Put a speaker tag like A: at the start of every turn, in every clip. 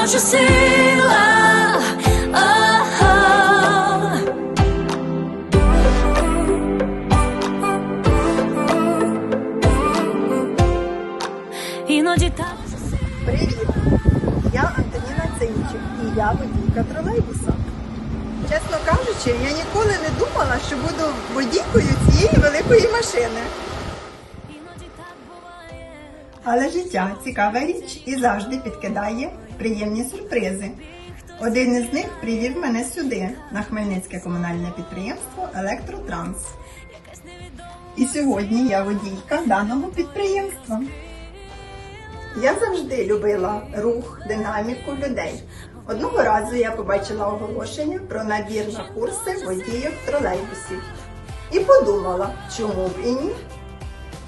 A: наша сила. Іноді так.
B: Привіт! Я Антоніна Цинчик і я водійка тролейбуса. Чесно кажучи, я ніколи не думала, що буду водійкою цієї великої машини. Але життя цікава річ і завжди підкидає приємні сюрпризи. Один із них привів мене сюди, на Хмельницьке комунальне підприємство Електротранс. І сьогодні я водійка даного підприємства. Я завжди любила рух, динаміку людей. Одного разу я побачила оголошення про набір на курси водіїв тролейбусів і подумала, чому б і ні.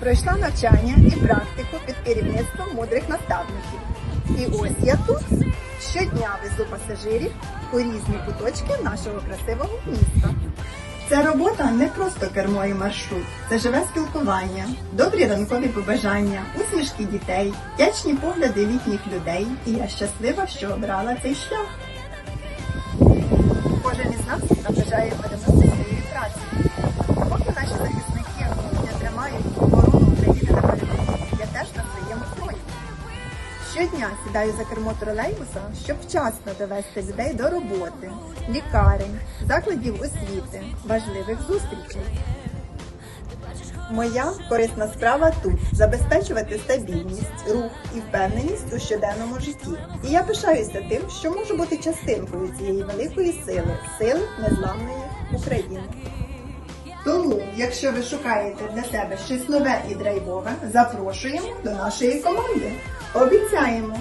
B: Пройшла навчання і практику керівництвом мудрих наставників. І ось я тут щодня везу пасажирів у різні куточки нашого красивого міста. Ця робота не просто кермо і маршрут, це живе спілкування, добрі ранкові побажання, усмішки дітей, вдячні погляди літніх людей. І я щаслива, що обрала цей шлях. Кожен із нас наближає перемоги своєї праці. Щодня сідаю за кермо тролейбуса, щоб вчасно довести людей до роботи, лікарень, закладів освіти, важливих зустрічей. Моя корисна справа тут забезпечувати стабільність, рух і впевненість у щоденному житті. І я пишаюся тим, що можу бути частинкою цієї великої сили, сили незламної України. Тому, якщо ви шукаєте для себе щось нове і драйвове, запрошуємо до нашої команди. Обіцяємо,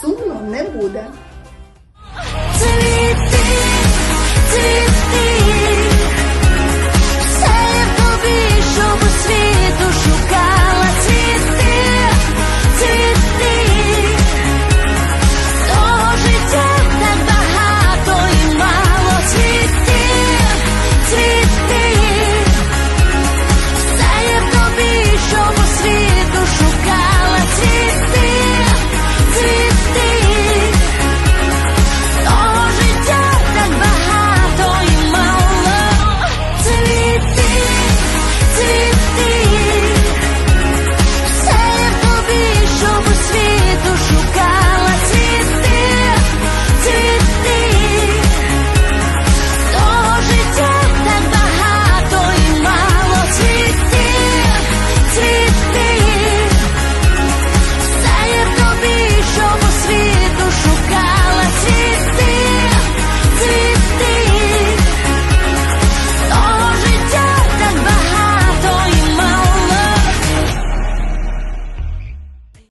B: сумно не буде.